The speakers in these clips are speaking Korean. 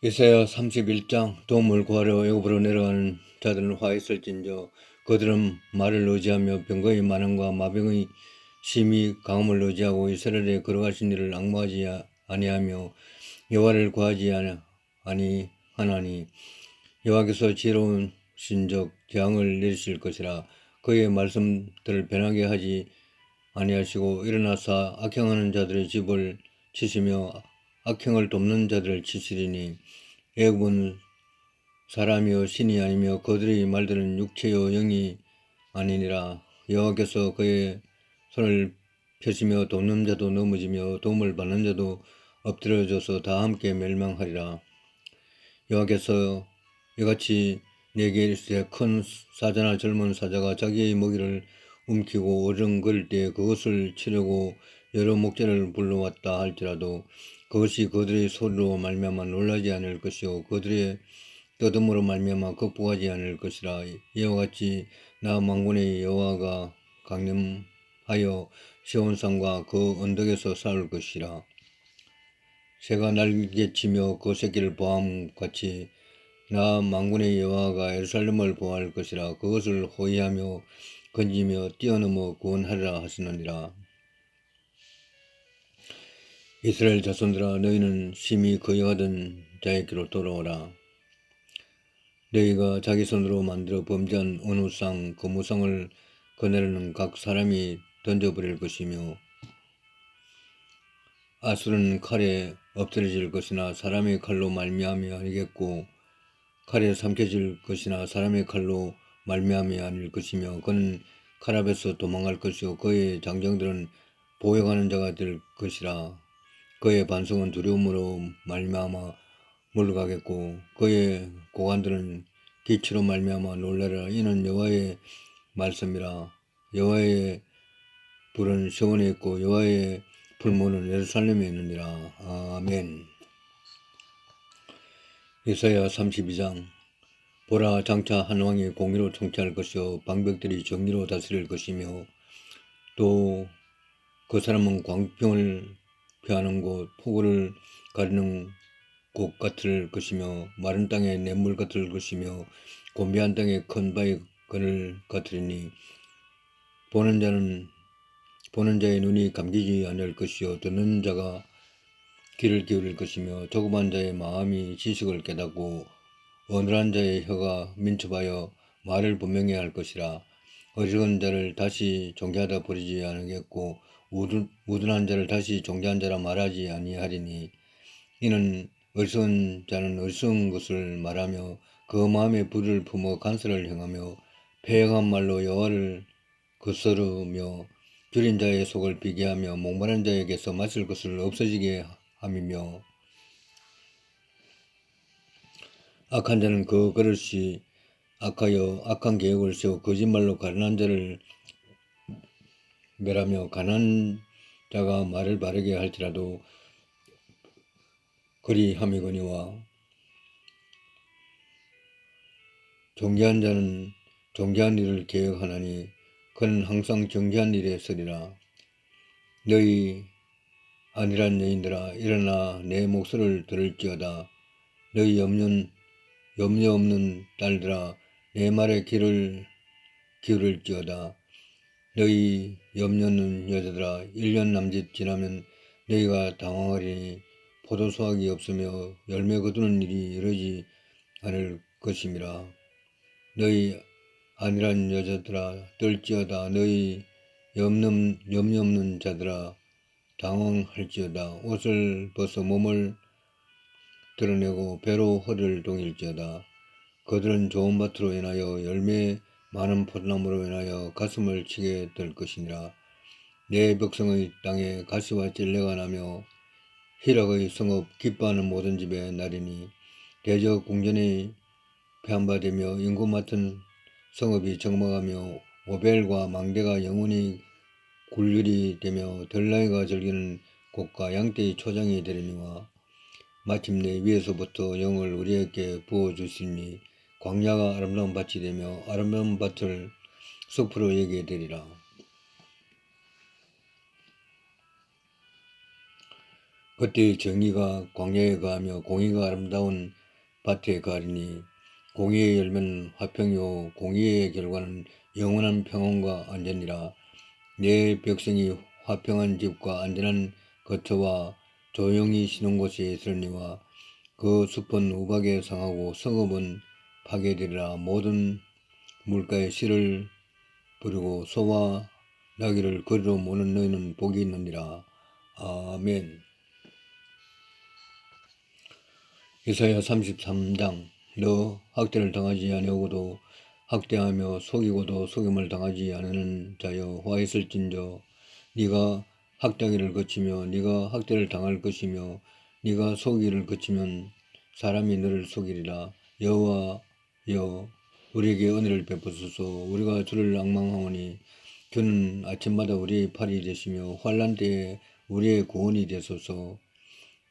이사야 31장 도움을 구하러 애굽으로 내려가는 자들은 화 있을진저 그들은 말을 의지하며 병거의 많음과 마병의 심히 강함을 의지하고 이스라엘에 걸어가신 일을 악무하지 아니하며 여호와를 구하지 아니- 아니 하나니 여호와께서 지혜로운 신적 재앙을 내리실 것이라 그의 말씀들을 변하게 하지 아니하시고 일어나사 악행하는 자들의 집을 치시며 악행을 돕는 자들을 치시리니 애굽은 사람이요 신이 아니며 그들의 말들은 육체요 영이 아니니라. 여호와께서 그의 손을 펴시며 돕는 자도 넘어지며 도움을 받는 자도 엎드려져서 다 함께 멸망하리라. 여호와께서 이같이 내게 이르시되 큰 사자나 젊은 사자가 자기의 먹이를 움키고 어른거릴 때 그것을 치려고 여러 목자를 불러왔다 할지라도 그것이 그들의 소리로 말미암아 놀라지 않을 것이요. 그들의 떠듬으로 말미암아 극복하지 않을 것이라. 이와 같이 나 망군의 여호와가 강림하여 시온산과 그 언덕에서 싸울 것이라. 새가 날개치며 그 새끼를 보함 같이 나 망군의 여호와가 예루살렘을 보호할 것이라. 그것을 호위하며 건지며 뛰어넘어 구원하리라 하시느니라 이스라엘 자손들아 너희는 심히 거여하던 자에게로 돌아오라. 너희가 자기 손으로 만들어 범죄한 은우상 거무상을 거내려는 각 사람이 던져버릴 것이며 아수르는 칼에 엎드려질 것이나 사람의 칼로 말미암이 아니겠고 칼에 삼켜질 것이나 사람의 칼로 말미암이 아닐 것이며 그는 칼 앞에서 도망갈 것이요 그의 장정들은 보여가는 자가 될 것이라 그의 반성은 두려움으로 말미암아 물러가겠고 그의 고관들은 기치로 말미암아 놀라라. 이는 여호와의 말씀이라. 여호와의 불은 시온에 있고 여호와의 불모는 예루살렘에 있느니라. 아멘. 이사야 32장. 보라 장차 한 왕이 공의로 통치할 것이요 방백들이 정의로 다스릴 것이며 또 그 사람은 광병을 피하는 곳 폭우를 가리는 곳 같을 것이며 마른 땅에 냇물 같을 것이며 곤비한 땅에 큰 바위 그늘 같으리니 보는 자는 보는 자의 눈이 감기지 않을 것이요 듣는 자가 귀를 기울일 것이며 조그만 자의 마음이 지식을 깨닫고 어눌한 자의 혀가 민첩하여 말을 분명히 할 것이라. 어리석은 자를 다시 존귀하다 버리지 않겠고 우둔, 우둔한 자를 다시 존귀한 자라 말하지 아니하리니 이는 어리석은 자는 어리석은 것을 말하며 그 마음에 불을 품어 간섭을 행하며 패역한 말로 여호와를 거스르며 줄인 자의 속을 비게 하며 목마른 자에게서 마실 것을 없어지게 함이며 악한 자는 그 그릇이 악하여 악한 계획을 세워 거짓말로 가난한 자를 멸하며 가난한 자가 말을 바르게 할지라도 그리 함이거니와 존귀한 자는 존귀한 일을 계획하나니 그는 항상 정죄한 일에 서리라. 너희 아니란 여인들아 일어나 내 목소리를 들을지어다. 너희 염려, 염려 없는 딸들아 내 말에 귀를 기울일지어다 너희 염려 없는 여자들아 1년 남짓 지나면 너희가 당황하리니 포도 수확이 없으며 열매 거두는 일이 이르지 않을 것임이라. 너희 아니란 여자들아 떨지어다. 너희 염려, 염려 없는 자들아 당황할지어다. 옷을 벗어 몸을 드러내고 배로 허리를 동일지어다. 그들은 좋은 밭으로 인하여 열매 많은 포도나무로 인하여 가슴을 치게 될 것이니라. 내 백성의 땅에 가시와 찔레가 나며 희락의 성읍 기뻐하는 모든 집의 날이니 대저 궁전이 폐한바되며 인구 맡은 성읍이 정막하며 오벨과 망대가 영원히 굴률이 되며 들나이가 즐기는 곳과 양떼의 초장이 되리니와 마침내 위에서부터 영을 우리에게 부어주시니 광야가 아름다운 밭이 되며 아름다운 밭을 숲으로 얘기해 되리라. 그때 정의가 광야에 가하며 공의가 아름다운 밭에 가리니 공의의 열매는 화평이요 공의의 결과는 영원한 평온과 안전이라 내 백성이 화평한 집과 안전한 거처와 조용히 쉬는 곳에 있으니와 그 숲은 우박에 상하고 성읍은 파괴되리라 모든 물가에 씨를 부리고 소와 나귀를 거리로 모는 너희는 복이 있느니라. 아멘. 이사야 33장. 너 학대를 당하지 아니하고도 학대하며 속이고도 속임을 당하지 않는 자여 화 있을진저 네가 학대하기를 거치며 네가 학대를 당할 것이며 네가 속이기를 거치면 사람이 너를 속이리라. 여호와 여 우리에게 은혜를 베푸소서 우리가 주를 앙망하오니 주는 아침마다 우리의 팔이 되시며 환란 때에 우리의 구원이 되소서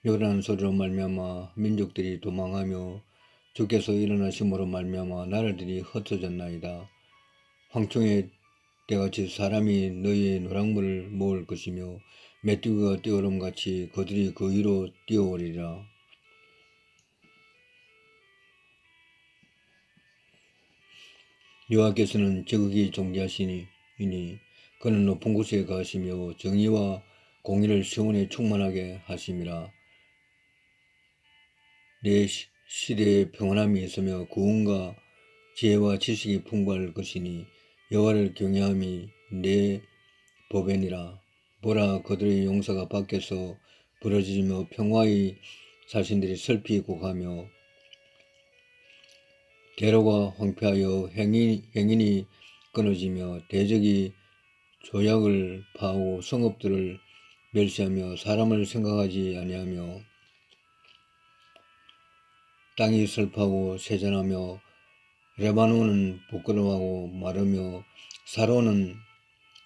요란한 소리로 말미암아 민족들이 도망하며 주께서 일어나심으로 말미암아 나라들이 흩어졌나이다. 황충의 때같이 사람이 너희의 노랑물을 모을 것이며 메뚜기가 뛰어오름같이 그들이 그 위로 뛰어오리라. 여호와께서는 저극이 존귀하시니 그는 높은 곳에 가시며 정의와 공의를 시온에 충만하게 하심이라. 내 시- 시대에 평안함이 있으며 구원과 지혜와 지식이 풍부할 것이니 여호와를 경외함이 내 법이니라. 보라 그들의 용사가 밖에서 부러지며 평화의 자신들이 슬피 곡하며 대로가 황폐하여 행인, 행인이 끊어지며 대적이 조약을 파하고 성읍들을 멸시하며 사람을 생각하지 아니하며 땅이 슬퍼하고 세전하며 레바논은 부끄러워하고 마르며 사로는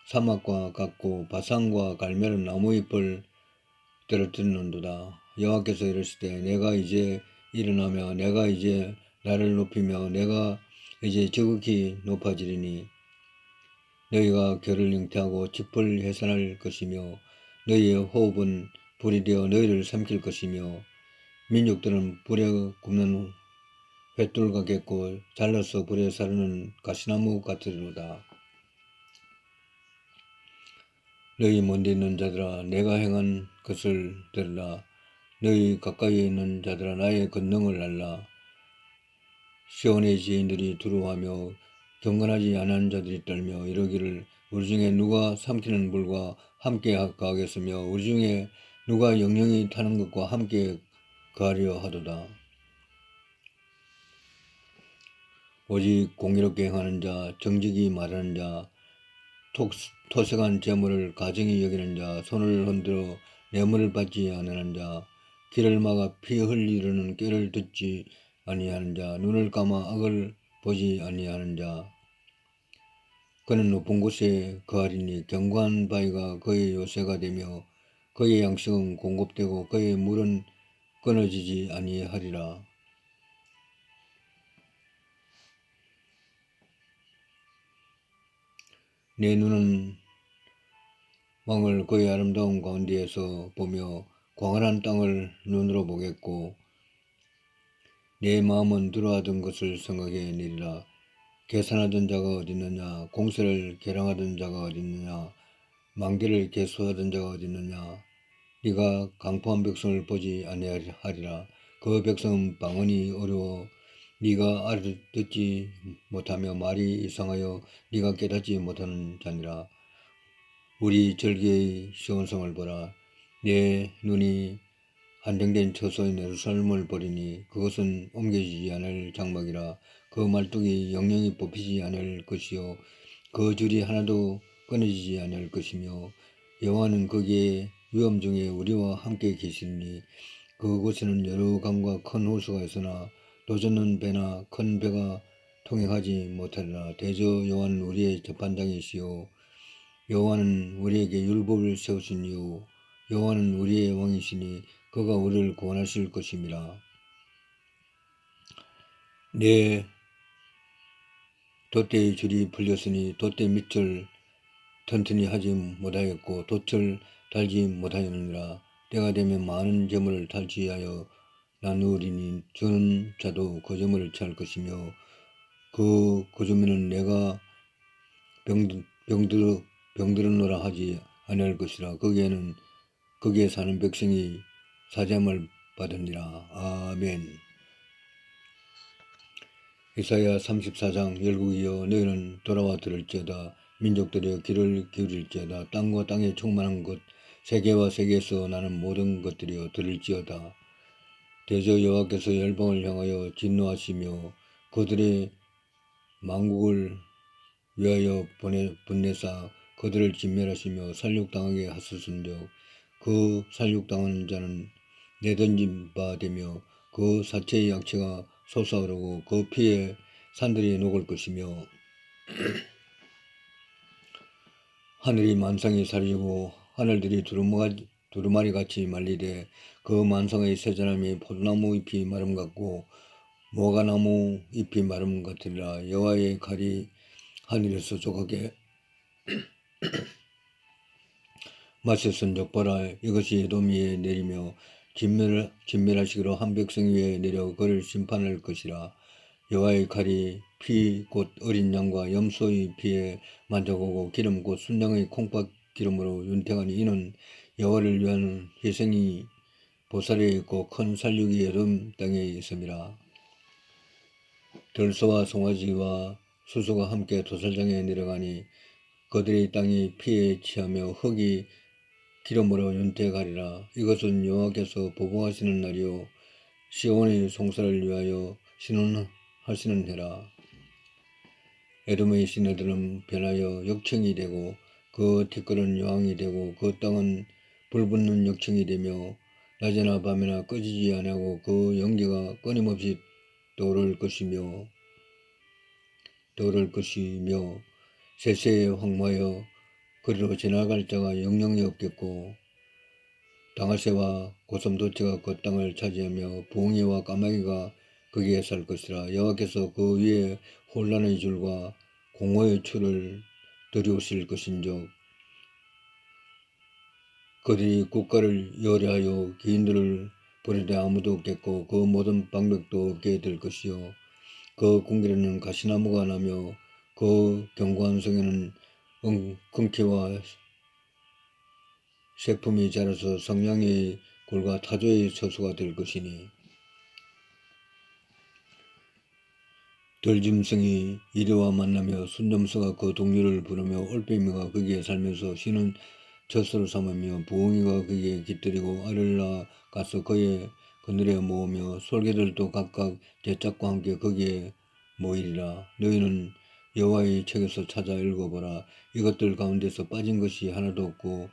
사막과 같고 바산과 갈멜은 나무잎을 떨어뜨리는도다. 여호와께서 이르시되 내가 이제 일어나며 내가 이제 나를 높이며 내가 이제 지극히 높아지리니 너희가 결을 잉태하고 짚을 해산할 것이며 너희의 호흡은 불이 되어 너희를 삼킬 것이며 민족들은 불에 굽는 횃돌 같겠고 잘라서 불에 사르는 가시나무 같으리로다. 너희 먼데 있는 자들아 내가 행한 것을 들으라 너희 가까이에 있는 자들아 나의 권능을 알라 시온의 지인들이 두려워하며 경건하지 않은 자들이 떨며 이러기를 우리 중에 누가 삼키는 불과 함께 가겠으며 우리 중에 누가 영영이 타는 것과 함께 가려 하도다. 오직 공의롭게 행하는 자, 정직이 말하는 자, 톡, 토색한 재물을 가정히 여기는 자, 손을 흔들어 뇌물을 받지 않는 자, 길을 막아 피 흘리려는 꾀를 듣지 아니하는 자, 눈을 감아 악을 보지 아니하는 자. 그는 높은 곳에 거하리니 견고한 바위가 그의 요새가 되며 그의 양식은 공급되고 그의 물은 끊어지지 아니하리라. 내 눈은 왕을 그의 아름다운 가운데에서 보며 광활한 땅을 눈으로 보겠고 내 마음은 들어하던 것을 생각해 내리라. 계산하던 자가 어디 있느냐? 공세를 계량하던 자가 어디 있느냐? 망대를 계수하던 자가 어디 있느냐? 네가 강포한 백성을 보지 아니하리라. 그 백성은 방언이 어려워. 네가 알아듣지 못하며 말이 이상하여 네가 깨닫지 못하는 자니라. 우리 절기의 시온성을 보라. 내 눈이 안정된 처소인 예루살렘을 보리니 그것은 옮겨지지 않을 장막이라 그 말뚝이 영영이 뽑히지 않을 것이요. 그 줄이 하나도 끊어지지 않을 것이며 여호와는 거기에 위험 중에 우리와 함께 계시니 그곳에는 여러 강과 큰 호수가 있으나 도전는 배나 큰 배가 통행하지 못하리라. 대저 여호와는 우리의 재판장이시요. 여호와는 우리에게 율법을 세우신 이유. 여호와는 우리의 왕이시니 그가 우리를 구원하실 것입니다. 내 돛대의 줄이 풀렸으니 돛대 밑을 튼튼히 하지 못하였고 돛을 달지 못하였느니라 때가 되면 많은 재물을 탈취하여 나누리니 저는 자도 그 재물을 취할 것이며 그 그주면은 내가 병 병들 병들었노라 하지 아니할 것이라 거기에는 거기에 사는 백성이 사죄함을 받으니라. 아멘. 이사야 34장 열국이여 너희는 돌아와 들을지어다. 민족들이여 귀를 기울일지어다. 땅과 땅에 충만한 것 세계와 세계에서 나는 모든 것들이여 들을지어다. 대저 여호와께서 열방을 향하여 진노하시며 그들의 망국을 위하여 보내 분내사 그들을 진멸하시며 살육당하게 하셨은즉 그 살육당하는 자는 내던진 바 되며 그 사체의 약체가 솟아오르고 그 피에 산들이 녹을 것이며 하늘이 만상이 사라지고 하늘들이 두루마리, 같이 말리되 그 만상의 세자람이 포도나무 잎이 마름 같고 모가나무 잎이 마름 같으리라. 여호와의 칼이 하늘에서 조각에 마셨은적 보라 이것이 위에 내리며 진멸, 진멸하시기로 한 백성 위에 내려 그를 심판할 것이라 여호와의 칼이 피 곧 어린 양과 염소의 피에 만져오고 기름 곧 순양의 콩팥 기름으로 윤택하니 이는 여호와를 위한 희생이 보살에 있고 큰 살육이 에돔 땅에 있음이라. 들소와 송아지와 수수가 함께 도살장에 내려가니 그들의 땅이 피에 취하며 흙이 기름으로 윤택하리라. 이것은 여호와께서 보복하시는 날이요 시온의 송사를 위하여 신원하시는 해라. 에돔의 시내들은 변하여 역청이 되고 그 티끌은 여왕이 되고 그 땅은 불붙는 역청이 되며 낮에나 밤에나 꺼지지 아니하고 그 연기가 끊임없이 떠오를 것이며 떠오를 것이며 세세에 황마여 그리로 지나갈 자가 영영이 없겠고 당아새와 고슴도치가 그 땅을 차지하며 부엉이와 까마귀가 거기에 살 것이라 여호와께서 그 위에 혼란의 줄과 공허의 추를 들이오실 것인즉 그들이 국가를 열애하여 기인들을 버리되 아무도 없겠고 그 모든 방백도 없게 될 것이요 그 궁궐에는 가시나무가 나며 그 견고한 성에는 응, 금키와 세품이 자라서 성냥의 골과 타조의 처수가 될 것이니 들짐승이 이리와 만나며 순점수가 그 동료를 부르며 올빼미가 거기에 살면서 쉬는 젖소를 삼으며 부엉이가 거기에 깃들이고 알을 낳아 가서 그의 그늘에 모으며 솔개들도 각각 제짝과 함께 거기에 모이리라. 너희는 여호와의 책에서 찾아 읽어보라. 이것들 가운데서 빠진 것이 하나도 없고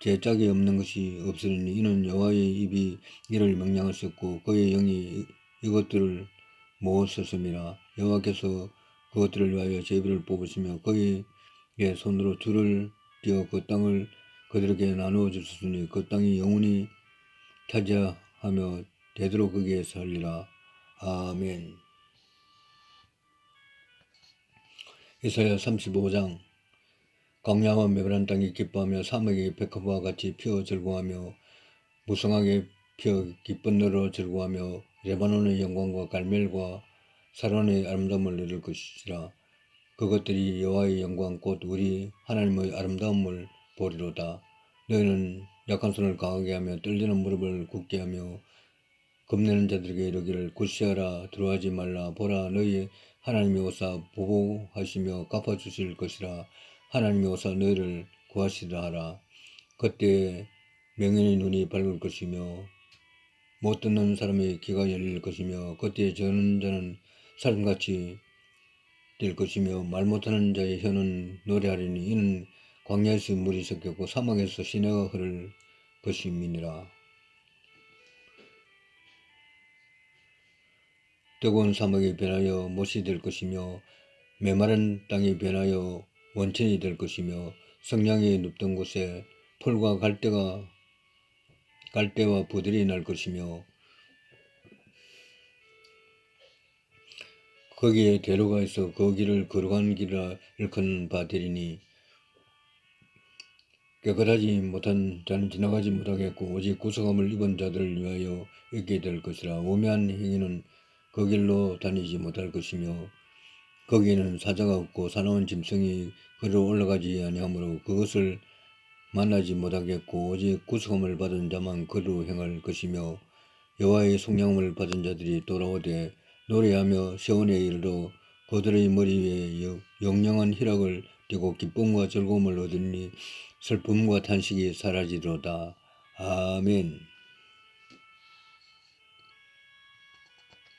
제 짝이 없는 것이 없으니 이는 여호와의 입이 이를 명령하셨고 그의 영이 이것들을 모으셨음이라. 여호와께서 그것들을 위하여 제비를 뽑으시며 그의 손으로 줄을 띄어 그 땅을 그들에게 나누어 주셨으니 그 땅이 영원히 차지하며 되도록 거기에 살리라. 아멘 이사야 35장. 광야와 메바란 땅이 기뻐하며 사막이 백합과 같이 피어 즐거워하며 무성하게 피어 기쁜 너로 즐거워하며 레바논의 영광과 갈멜과 사론의 아름다움을 누릴 것이라. 그것들이 여호와의 영광 곧 우리 하나님의 아름다움을 보리로다. 너희는 약한 손을 강하게 하며 떨리는 무릎을 굳게 하며 겁내는 자들에게 이르기를 굿시하라. 들어하지 말라. 보라 너희 하나님이 오사 보복하시며 갚아주실 것이라 하나님이 오사 너희를 구하시라 하라. 그때 명인의 눈이 밝을 것이며 못 듣는 사람의 귀가 열릴 것이며 그때 저는 자는 사람같이 될 것이며 말 못하는 자의 혀는 노래하리니 이는 광야에서 물이 섞였고 사막에서 시내가 흐를 것임이니라 뜨거운 사막이 변하여 못이 될 것이며 메마른 땅이 변하여 원천이 될 것이며 성냥이 눕던 곳에 풀과 갈대가 갈대와 부들이 날 것이며 거기에 대로가 있어 그 길을 걸어간 길을 일컫는 바 되리니 깨끗하지 못한 자는 지나가지 못하겠고 오직 구속함을 입은 자들을 위하여 있게 될 것이라 오묘한 행위는 그 길로 다니지 못할 것이며 거기에는 사자가 없고 사나운 짐승이 그리로 올라가지 아니하므로 그것을 만나지 못하겠고 오직 구속함을 받은 자만 그리로 행할 것이며 여호와의 속량함을 받은 자들이 돌아오되 노래하며 세원에 이르러 그들의 머리 위에 영- 영영한 희락을 띠고 기쁨과 즐거움을 얻으니 슬픔과 탄식이 사라지로다. 아멘.